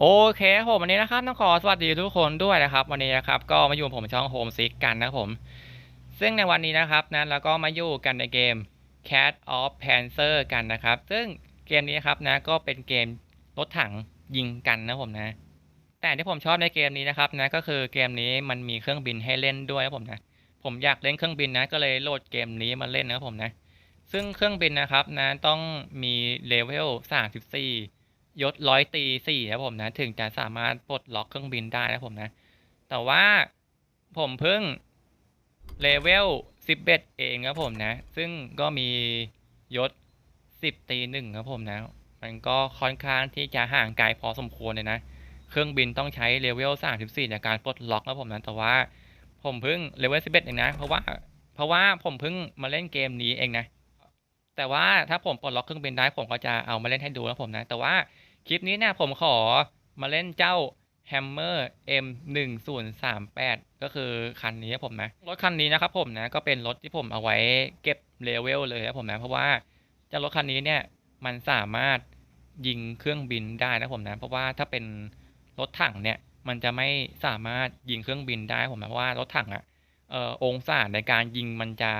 โอเคครับผมวันนี้นะครับต้องขอสวัสดีทุกคนด้วยนะครับ วันนี้นะครับก็มาอยู่กับผมช่องโฮมซิกกันนะครับผม ซึ่งในวันนี้นะครับนะแล้วก็มาอยู่กันในเกม Cat of Panzer กันนะครับ ซึ่งเกมนี้ครับนะก็เป็นเกมรถถังยิงกันนะผมนะ แต่ที่ผมชอบในเกมนี้นะครับนะก็คือเกมนี้มันมีเครื่องบินให้เล่นด้วยนะผมนะผมอยากเล่นเครื่องบินนะก็เลยโหลดเกมนี้มาเล่นนะครับผมนะ ซึ่งเครื่องบินนะครับนะต้องมีเลเวล34 ยศร้อยตีสี่ครับผมนะ ถึงจะสามารถปลดล็อกเครื่องบินได้นะผมนะ แต่ว่าผมเพิ่งเลเวลสิบเอ็ดเองครับผมนะ ซึ่งก็มียศสิบตีหนึ่งครับผมนะ มันก็ค่อนข้างที่จะห่างไกลพอสมควรเลยนะ เครื่องบินต้องใช้เลเวลสามสิบสี่ในการปลดล็อกนะผมนะ แต่ว่าผมเพิ่งเลเวลสิบเอ็ดเองนะ เพราะว่า เพราะว่าผมเพิ่งมาเล่นเกมนี้เองนะแต่ว่าถ้าผมปลดล็อกเครื่องบินได้ผมก็จะเอามาเล่นให้ดูนะผมนะ แต่ว่า คลิปนี้เนี่ยผมขอมาเล่นเจ้า Hammer M 1 0 3 8 ก็คือคันนี้ครับผมนะ รถคันนี้นะครับผมนะก็เป็นรถที่ผมเอาไว้เก็บเลเวลเลยครับผมนะ เพราะว่าเจ้ารถคันนี้เนี่ยมันสามารถยิงเครื่องบินได้นะผมนะ เพราะว่าถ้าเป็นรถถังเนี่ยมันจะไม่สามารถยิงเครื่องบินได้ผมนะเพราะว่ารถถังอะเออองศาในการยิงมันจะ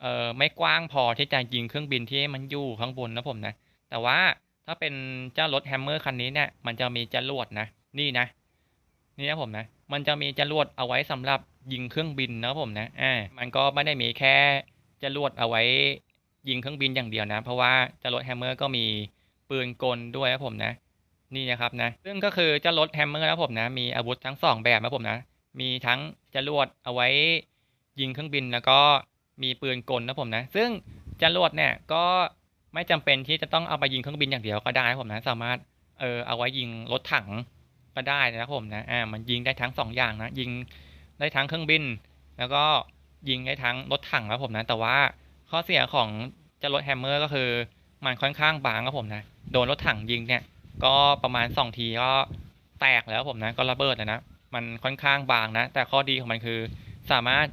เออไม่กว้างพอที่จะยิงเครื่องบินที่มันอยู่ข้างบนนะผมนะ แต่ว่า ถ้าเป็นเจ้ารถแฮมเมอร์คันนี้เนี่ย มันจะมีจรวดนะ นี่นะ นี่นะผมนะ มันจะมีจรวดเอาไว้สำหรับยิงเครื่องบินนะผมนะ อ่า มันก็ไม่ได้มีแค่จรวดเอาไว้ยิงเครื่องบินอย่างเดียวนะ เพราะว่าจรวดแฮมเมอร์ก็มีปืนกลด้วยนะผมนะ นี่นะครับนะ ซึ่งก็คือจรวดแฮมเมอร์นะผมนะ มีอาวุธทั้งสองแบบนะผมนะ มีทั้งจรวดเอาไว้ยิงเครื่องบินแล้วก็มีปืนกลนะผมนะ ซึ่งจรวดเนี่ยก็ ไม่จำเป็นที่จะต้องเอาไปยิงเครื่องบินอย่างเดียวก็ได้ผมนะ สามารถเออเอาไว้ยิงรถถังก็ได้นะครับผมนะอ่ามันยิงได้ทั้งสองอย่างนะยิงได้ทั้งเครื่องบิน แล้วก็ยิงได้ทั้งรถถังครับผมนะแต่ว่าข้อเสียของจรวดแฮมเมอร์ก็คือมันค่อนข้างบางครับผมนะโดนรถถังยิงเนี่ย ก็ประมาณสองทีก็แตกแล้วผมนะก็ระเบิดนะนะมันค่อนข้างบางนะ แต่ข้อดีของมันคือสามารถ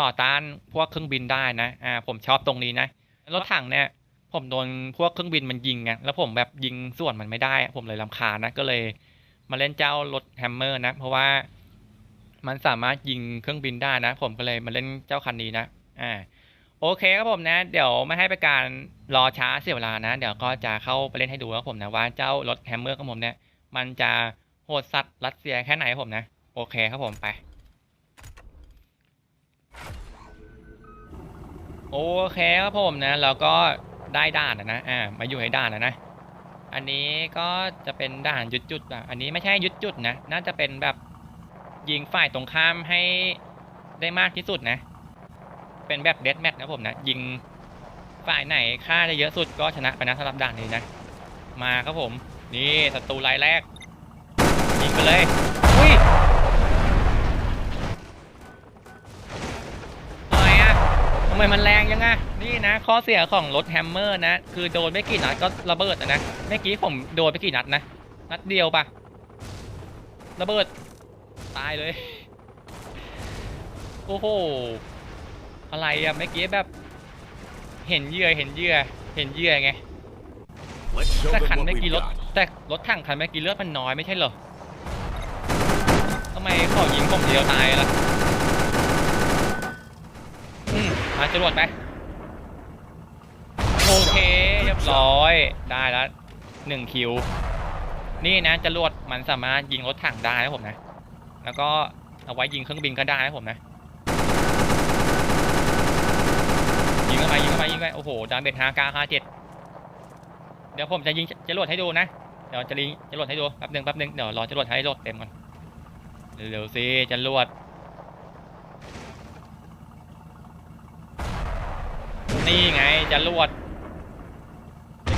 ต่อต้านพวกเครื่องบินได้นะอ่าผมชอบตรงนี้นะรถถังเนี่ย ผมโดนพวกเครื่องบินมันยิงไงแล้วผมแบบยิงส่วนมันไม่ได้ผมเลยรำคาญนะก็เลย มาเล่นเจ้ารถแฮมเมอร์นะ เพราะว่ามันสามารถยิงเครื่องบินได้นะ ผมก็เลยมาเล่นเจ้าคันนี้นะอ่าโอเคครับผมนะ เดี๋ยวไม่ให้เป็นการรอช้าเสียเวลานะ เดี๋ยวก็จะเข้าไปเล่นให้ดูครับผมนะว่าเจ้ารถแฮมเมอร์ของผมเนี่ย มันจะโหดสัตว์รัสเซียแค่ไหนครับผมนะ โอเคครับผมไป โอเคครับผมนะ แล้วก็ ได้ด่านแล้วนะอ่ามาอยู่ในด่านแล้วนะอันนี้ก็จะเป็นด่านยุดจุดแบบอันนี้ไม่ใช่ยุดจุดนะน่าจะเป็นแบบยิงฝ่ายตรงข้ามให้ได้มากที่สุดนะ เป็นแบบเด a แมทนะผมนะยิงฝ่ายไหนฆ่าได้เยอะสุดก็ชนะไปนะสำหรับด่านนี้นะ มาครับผม นี่ศัตรูรายแรกยิงไปเลยอุ้ยอะไรอะทำไมมันแรงยังไง นี่นะข้อเสียของรถแฮมเมอร์นะ คือโดนไม่กี่นัดก็ระเบิดอะนะเมื่อกี้ผมโดนไปกี่นัดนะนัดเดียวปะระเบิดตายเลย โอ้โหอะไรอะเมื่อกี้แบบ เห็นเหยื่อเห็นเหยื่อเห็นเหยื่อไง Let's show แต่ them คัน what เมื่อ we กี้รถ got. แต่รถถังคันเมื่อกี้เลือดมันน้อยไม่ใช่เหรอทำไมเขายิงผมเดียวตายล่ะอืมมาจรวดไปโอ เคเรียบร้อยได้แล้วหนึ่งคิว นี่นะจรวดมันสามารถยิงรถถังได้นะผมนะ แล้วก็เอาไว้ยิงเครื่องบินก็ได้นะผมนะ ยิงเข้าไปยิงเข้าไปยิงเข้าไปโอ้โหดาเมจห้ากาห้าเจ็ดเดี๋ยวผมจะยิงจรวดให้ดูนะ เดี๋ยวจะยิงจรวดให้ดูแป๊บหนึ่งแป๊บหนึ่งเดี๋ยวรอจรวดให้รถเต็มก่อนเร็วๆสิจรวดนี่ไงจรวด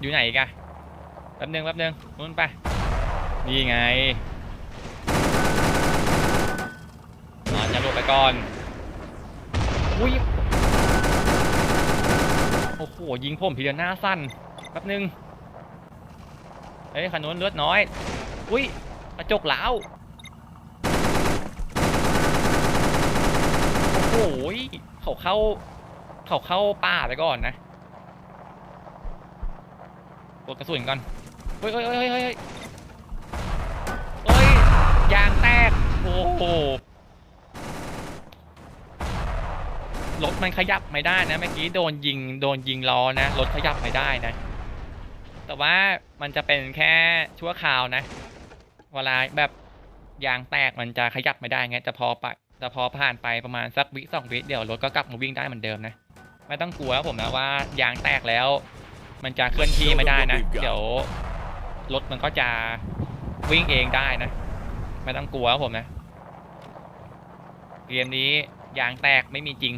อยู่ไหนอีกอะแป๊บหนึงแป๊บหนึงนู่นไปนี่ไงนอนจะหลบไปก่อนอุ้ยโอ้โหยิงผมทีเดียวหน้าสั้นแป๊บนึงเฮ้ยขนุนเลือดน้อย อุ้ยกระจกเหลาโอ้โหเขาเข้าเขาเข้าป่าไปก่อนนะ ดกระสุนก่อนเฮ้ยเฮ้ยเฮ้ยเฮ้ยเฮ้ยยางแตก โอ้โหรถมันขยับไม่ได้นะเมื่อกี้โดนยิงโดนยิงล้อนะรถขยับไม่ได้นะ แต่ว่ามันจะเป็นแค่ชั่วคราวนะ เวลาแบบยางแตกมันจะขยับไม่ได้ไงแต่พอไปะแต่พอผ่านไปประมาณสักวิสองวิเดี๋ยวรถก็กลับมาวิ่งได้เหมือนเดิมนะ ไม่ต้องกลัวครับผมนะว่ายางแตกแล้ว มันจะเคลื่อนที่ไม่ได้นะ เดี๋ยวรถมันก็จะวิ่งเองได้นะ ไม่ต้องกลัวครับผมนะ เกมนี้ยางแตกไม่มีจริง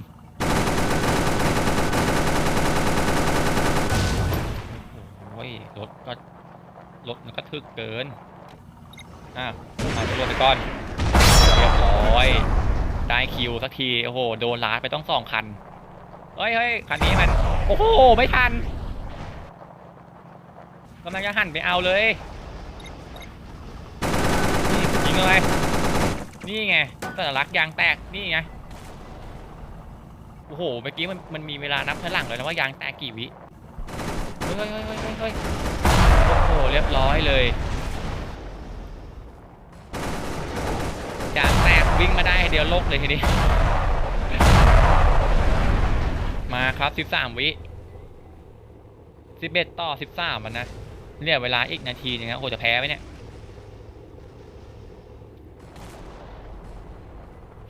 โอ้ยรถก็รถมันก็ทึกเกิน อะเอาตำรวจไปก่อน เรียบร้อย ได้คิวสักที โอ้โห โดนลาดไปต้องสองคัน เฮ้ยเฮ้ยคันนี้มัน โอ้โห ไม่ทัน กำลังจะหันไปเอาเลยยิงเลยนี่ไงสัญลักษณ์ยางแตกนี่ไงโอ้โหเมื่อกี้มันมันมีเวลานับถอยหลังเลยนะว่ายางแตกกี่วิเฮ้ยเฮ้ยเฮ้ยเฮ้ยเฮ้ยเฮ้ยโอ้โหเรียบร้อยเลยยางแตกวิ่งมาได้เดียวโลกเลยทีนี้มาครับ 13 วิ11 ต่อ 13มันนะ เหลือเวลาอีกนาทีนึงนะโอ้โหจะแพ้ไหมเนี่ย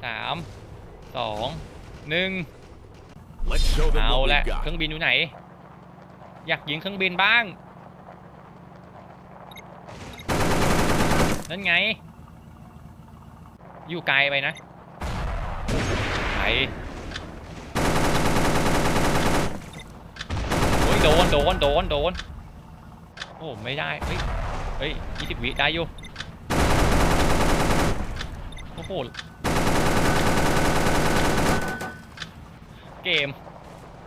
สามสองหนึ่ง Let's show them เอา what ละ we've เครื่อ got. งบินอยู่ไหน อยากยิงเครื่องบินบ้าง นั่นไง อยู่ไกลไปนะไกลโอ้ยโดน โดน โดน โดนโอ้ไม่ได้ เฮ้ย เฮ้ยยี่สิบวิได้อยู่ โอ้โห เกม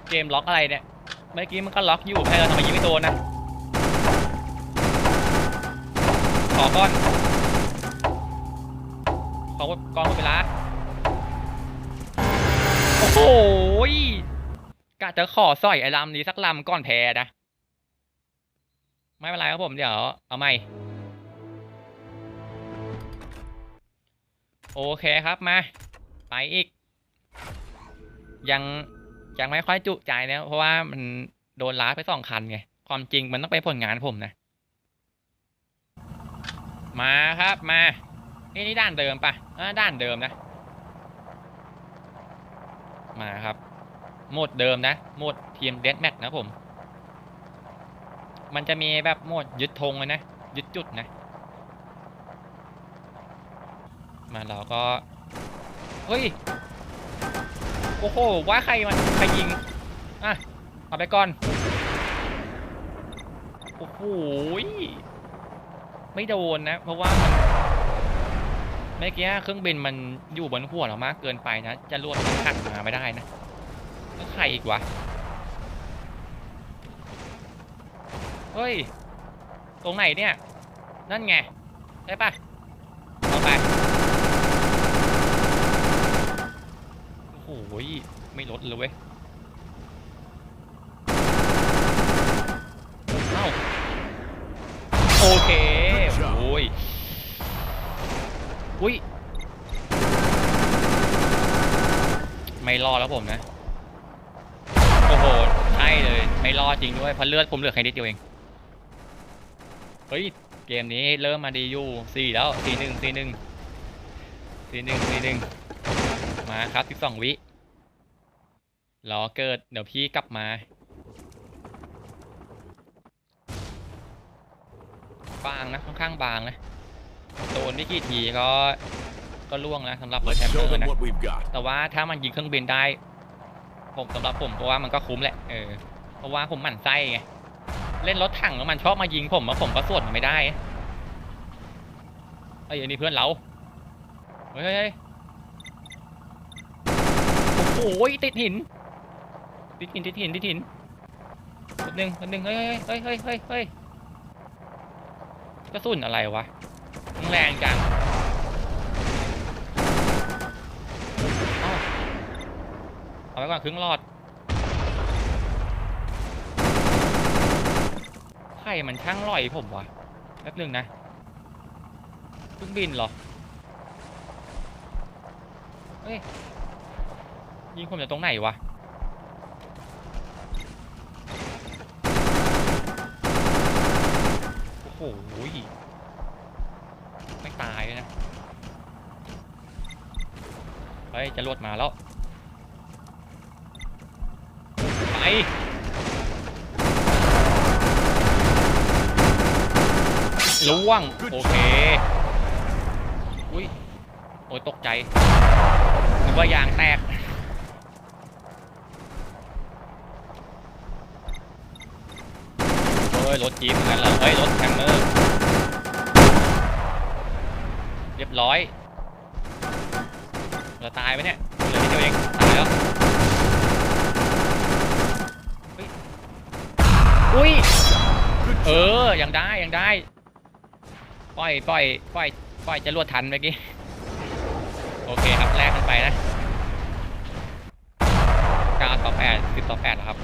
เกมล็อกอะไรเนี่ย เมื่อกี้มันก็ล็อกอยู่ให้เราทำไมยิงไม่โดนนะ ขอก้อน ขอก้อนหมดเวลาโอ้โหกะจะขอสอยไอ้ลำนี้สักลำก่อนแพ้นะ ไม่เป็นไรครับผมเดี๋ยวเอาใหม่ โอเคครับมา ไปอีก ยังยังไม่ค่อยจุใจนะเพราะว่ามันโดนล้าไปสองคันไง ความจริงมันต้องไปผลงานผมนะ มาครับมานี่นี่ด้านเดิมปะอ่าด้านเดิมนะ มาครับ โหมดเดิมนะ โหมดทีมเดสแมทนะผม มันจะมีแบบโหมดยึดธงเลยนะ ยึดจุดนะ มาเราก็ เฮ้ย โอ้โห ว่าใครมันใครยิง อะ เอาไปก่อน โอ้โห ไม่โดนนะ เพราะว่าเมื่อกี้เครื่องบินมันอยู่บนหัวเรามากเกินไปนะ จะลวดมันขัดมาไม่ได้นะแล้วใครอีกวะ เฮ้ย ตรงไหนเนี่ย นั่นไง ได้ปะเอาไป โอ้โหไม่ลดเลยเว้ยเอ้าโอเค โอ้ย อุ้ย ไม่รอดแล้วผมนะ โอ้โห ใช่เลย ไม่รอดจริงด้วยเพราะเลือดผมเหลือแค่นิดเดียวเอง เฮ้ย เกมนี้เริ่มมาดีอยู่สี่แล้วสี่หนึ่งสี่หนึ่งสี่หนึ่งสี่หนึ่งมาครับสิบสองวิรอเกิด เดี๋ยวพี่กลับมาบางนะค่อนข้างบางนะโดนไม่กี่ทีก็ก็ล่วงแล้วสำหรับรถ Let's แฮมเมอ show ร์ them นะ what we've got. แต่ว่าถ้ามันยิงเครื่องบินได้ ผมสำหรับผมเพราะว่ามันก็คุ้มแหละเออเพราะว่าผมหมั่นไส้ไง เล่นรถถังแล้วมันชอบมายิงผมแล้วผมก็สวนมันไม่ได้ไอ้ยนนี้เพื่อนเราเฮ้ยเฮ้ยโอ้โหติดหิน ติดหินติดหินติดหินคนหนึ่งคนหนึ่งเฮ้ยเฮ้ยเฮ้ยเฮ้ยเฮ้ยกระสุนอะไรวะแรงจังเอาเอาไว้ก่อนครึ่งหลอด ครมันช่างลอยผมวะแป๊บหนึงนะเพิ่งบินเหรอเฮ้ยยิงผมจากตรงไหนวะโอ้โหไม่ตายเลยนะเฮ้ยจะรวดมาแล้วไป ล่วง โอเค อุ้ย โอ้ยตกใจนึกว่ายางแตก เฮ้ย รถจี๊ปเหมือนกันเหรอ เฮ้ย รถแฮมเมอร์ เรียบร้อย เราตายไหมเนี่ยเหลือนิดเดียวเอง ตายแล้วอุ้ย เออ ยังได้ ยังได้ ปล่อยปล่อยปล่อยปล่อยจะรวดทันเมื่อกี้ โอเคครับแลกกันไปนะ9ต่อ8 10ต่อ8แล้วครับ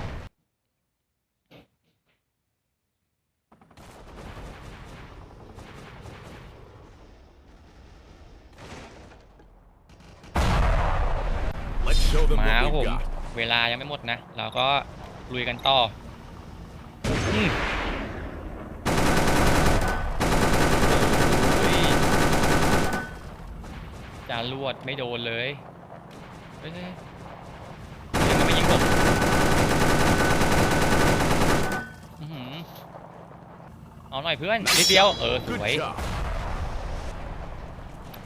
Let's show them มาครับ what ผม we've got. เวลายังไม่หมดนะ เราก็ลุยกันต่ออืมโอ้ย จารวดไม่โดนเลยเฮ้ยเฮ้ยเดี๋ยวมันไม่ยิงผมอื้อหือเอาหน่อยเพื่อนนิดเดียวเออส Good วย job.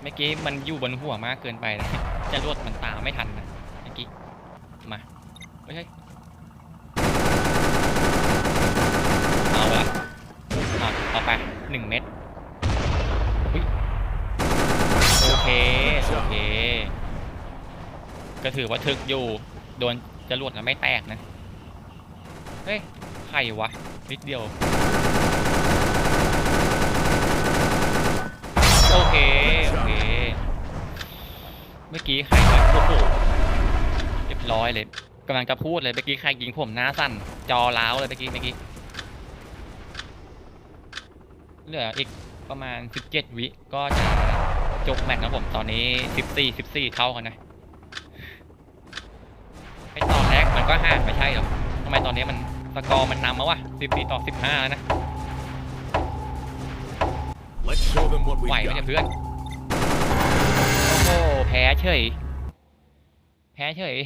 เมื่อกี้มันอยู่บนหัวมากเกินไปนะ จะรวดมันตามไม่ทันนะเมื่อกี้มาเฮ้ยเฮ้ยเอาละเอาเอาไปหนึ่งเม็ดอุ๊ยโอเค โอเค ก็ถือว่าถึกอยู่ โดนจรวดแล้วไม่แตกนะ เฮ้ย ใครวะ นิดเดียว โอเค โอเค เมื่อกี้ใครวะโอ้โหเรียบร้อยเลยกำลังจะพูดเลยเมื่อกี้ใครยิงผมหน้าสั่นจอล้าวเลยเมื่อกี้เมื่อกี้เหลืออีกประมาณ 17 วิก็จะจบแมตช์นะผม ตอนนี้ 14 14 เท่ากันนะไอตอนแรก มันก็ห่างไม่ใช่หรอทำไมตอนนี้มันสกอร์มันนำมาวะ14ต่อ 15แล้วนะ Let's show them what ไหว we've ไหมเนี่ย got. เพื่อน โอ้โห แพ้เฉย แพ้เฉย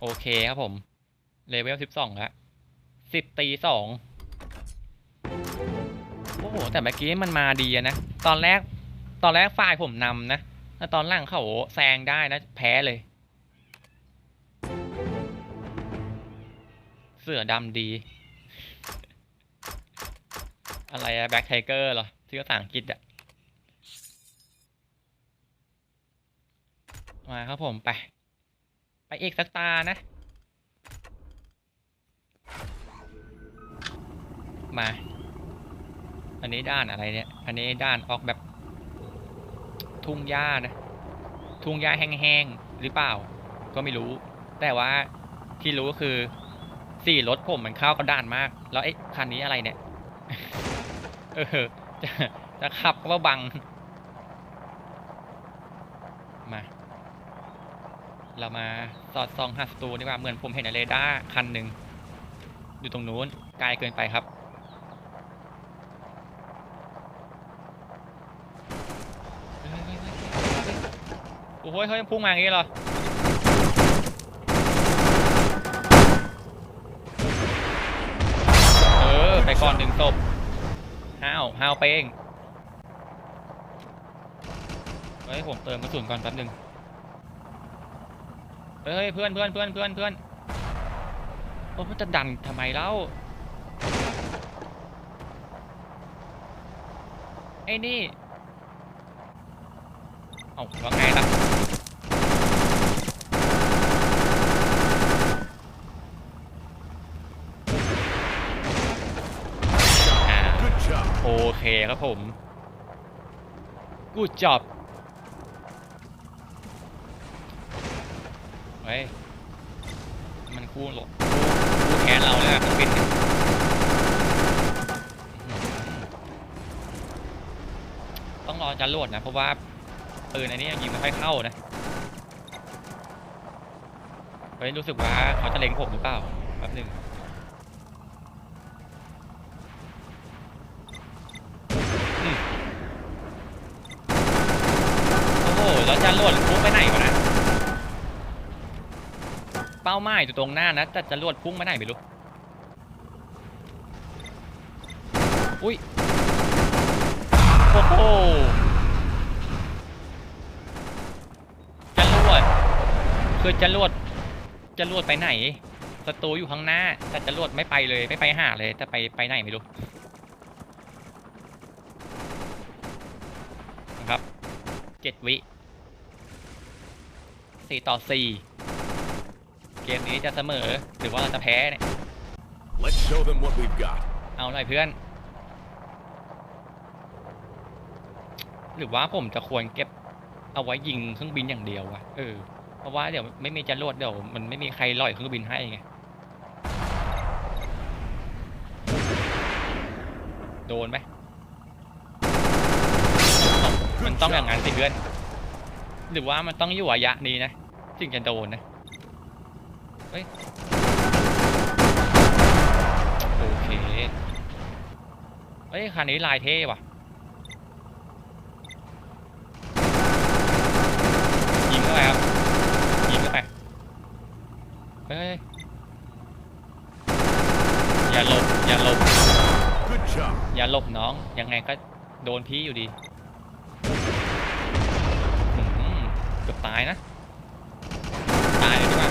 โอเคครับผม เลเวลสิบสองแล้วสิบตีส องโอ้โหแต่เมื่อกี้มันมาดีนะ ตอนแรก ตอนแรกฝ่ายผมนำนะแต่ตอนหลังเขาแซงได้นะแพ้เลย เสือดำดี อะไรอะแบ็คไทเกอร์เหรอชื่อภาษาอังกฤษอะมาครับผมไป ไปอีกสักตานะ มา อันนี้ด้านอะไรเนี่ย อันนี้ด้านออกแบบ ทุ่งหญ้านะ ทุ่งหญ้าแห้งๆหรือเปล่า ก็ไม่รู้ แต่ว่าที่รู้ก็คือสี่รถผมมันเข้ากระดานมาก แล้วไอ้คันนี้อะไรเนี่ย เออ จะจะขับก็ว่าบัง มา เรามาสอดส่องหาศัตรูดีกว่าเหมือนผมเห็นในเรดาร์คันหนึ่งอยู่ตรงนู้นไกลเกินไปครับ เฮ้ยเฮ้ยเฮ้ยเฮ้ย โอ้โหเฮ้ยพุ่งมาอย่างนี้เหรอเออไปก่อนหนึ่งศพห้าวห้าวเป้งเฮ้ยผมเติมกระสุนก่อนแป๊บหนึ่งเฮ้ยเพื่อนเพื่อนเพื่อนเพื่อนเพื่อนโอ้มันจะดันทำไมเล่าไอ้นี่ เอาว่าไงล่ะ อ่า Good job. โอเคครับผมกูจอบเฮ้ยมันคู่หลบคู่คู่แขนเราเลยอะเครื่องบินเนี่ยต้องรอจรวดนะ เพราะว่าปืนอันนี้ยิงไม่ค่อยเข้านะเฮ้ยรู้สึกว่าเขาจะเล็งผมหรือเปล่าแป๊บหนึ่ง โอ้โห แล้วจะรวดพุ่งไปไหนวะนะ เป้าหมายอยู่ตรงหน้านะแต่จะรวดพุ่งไปไหนไม่รู้ อุ้ย โอ้โหจะรวดคือจะรวดจะรวดไปไหนศัตรูอยู่ข้างหน้า แต่จะรวดไม่ไปเลยไม่ไปหาเลยแต่ไปไปไหนไม่รู้นะครับเจ็ดวิสี่ต่อสี่ เกมนี้จะเสมอหรือว่าเราจะแพ้เนี่ย Let's show them what we've got. เอาหน่อยเพื่อน หรือว่าผมจะควรเก็บเอาไว้ยิงเครื่องบินอย่างเดียววะเออ เพราะว่าเดี๋ยวไม่มีจรวดเดี๋ยวมันไม่มีใครลอยเครื่องบินให้ไง โดนไหมมันต้องอย่างนั้นสิเพื่อน หรือว่ามันต้องอยู่ระยะนี้นะถึงจะโดนนะ เฮ้ย โอเคเฮ้ย คันนี้ลายเท่ว่ะ ยิงเข้าไปครับ ยิงเข้าไป เฮ้ย อย่าหลบ อย่าหลบ Good job. อย่าหลบน้อง ยังไงก็โดนพี่อยู่ดีอื้อหือเกือบตายนะ ตายเลยดีกว่า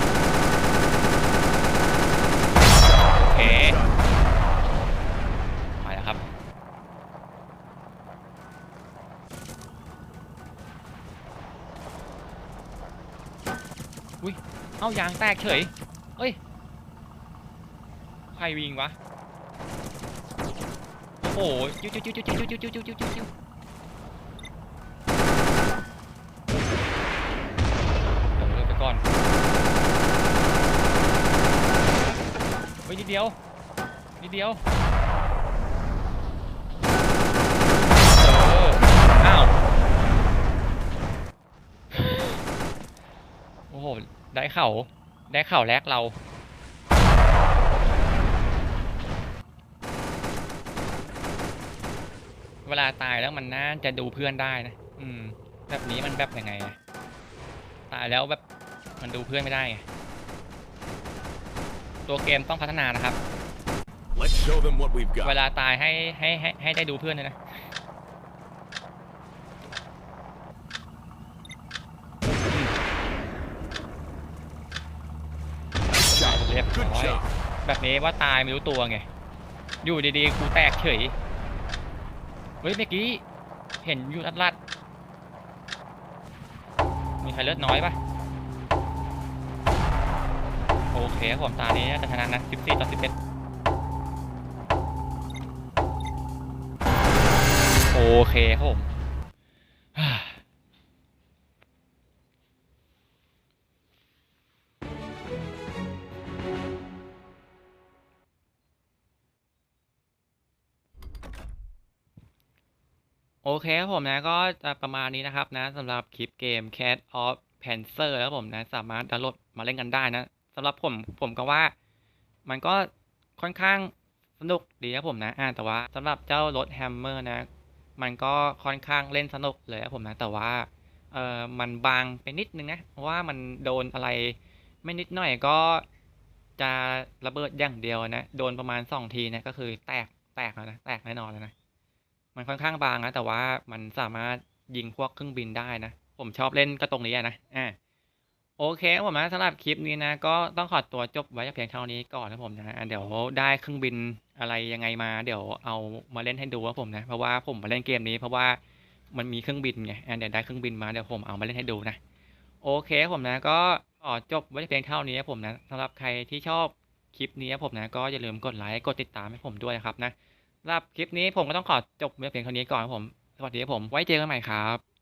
โอเค Shot. ไปแล้วครับ อุ้ย เอ้ายางแตกเฉยเฮ้ย ใครวิ่งวะ โอ้โหจิ้วจิ้วจิ้วจิ้วจิ้วจิ้วจิ้วจิ้วจิ้วจิ้วจิ้วเดี๋ยวเลิกไปก่อนเฮ้ยนิดเดียวนิดเดียวอ้าว โอ้โห ได้เข่าได้เข่าแรกเรา เวลาตายแล้วมันน่าจะดูเพื่อนได้นะ อืม แบบนี้มันแบบยังไงอะตายแล้วแบบมันดูเพื่อนไม่ได้ไงตัวเกมต้องพัฒนานะครับ Let's show them what we've เว got. ลาตายให้ให้ให้ให้ได้ดูเพื่อนด้วยนะ เรียบ Good ร้อย job. แบบนี้ว่าตายไม่รู้ตัวไง อยู่ดีๆกูแตกเฉย เฮ้ยเมื่อกี้เห็นยู่ลัดลัด มีใครเลือดน้อยปะโอเคผมตานี้น่าจะชนะนะ14 ต่อ 11โอเคครับผม โอเคครับผมนะก็จะประมาณนี้นะครับนะสำหรับคลิปเกม Cat of Panzer แล้วผมนะสามารถดาวน์โหลดมาเล่นกันได้นะสำหรับผมผมก็ว่า มันก็ค่อนข้างสนุกดีครับผมนะอ่าแต่ว่าสำหรับเจ้ารถแฮมเมอร์นะ มันก็ค่อนข้างเล่นสนุกเลยครับผมนะ แต่ว่าเออมันบางไปนิดนึงนะเพราะว่ามันโดนอะไรไม่นิดหน่อยก็จะระเบิดอย่างเดียวนะ โดนประมาณสองทีนะก็คือแตกแตกแล้วนะแตกแน่นอนแล้วนะ มันค่อนข้างบางนะแต่ว่ามันสามารถยิงพวกเครื่องบินได้นะ ผมชอบเล่นก็ตรงนี้นะอ่าโอเคผมนะสำหรับคลิปนี้นะ ก็ต้องขอตัวจบไว้เพียงเท่านี้ก่อนนะผมนะเดี๋ยวได้เครื่องบินอะไรยังไงมา เดี๋ยวเอามาเล่นให้ดูครับผมนะ เพราะว่าผมมาเล่นเกมนี้เพราะว่ามันมีเครื่องบินไงอะเดี๋ยวได้เครื่องบินมาเดี๋ยวผมเอามาเล่นให้ดูนะ โอเคผมนะ ก็ขอจบไว้เพียงเท่านี้ผมนะสำหรับใครที่ชอบคลิปนี้ผมนะ ก็อย่าลืมกดไลค์กดติดตามให้ผมด้วยนะครับนะ สำหรับคลิปนี้ผมก็ต้องขอจบเพียงเท่านี้ก่อนครับผม สวัสดีครับผม ไว้เจอกันใหม่ครับ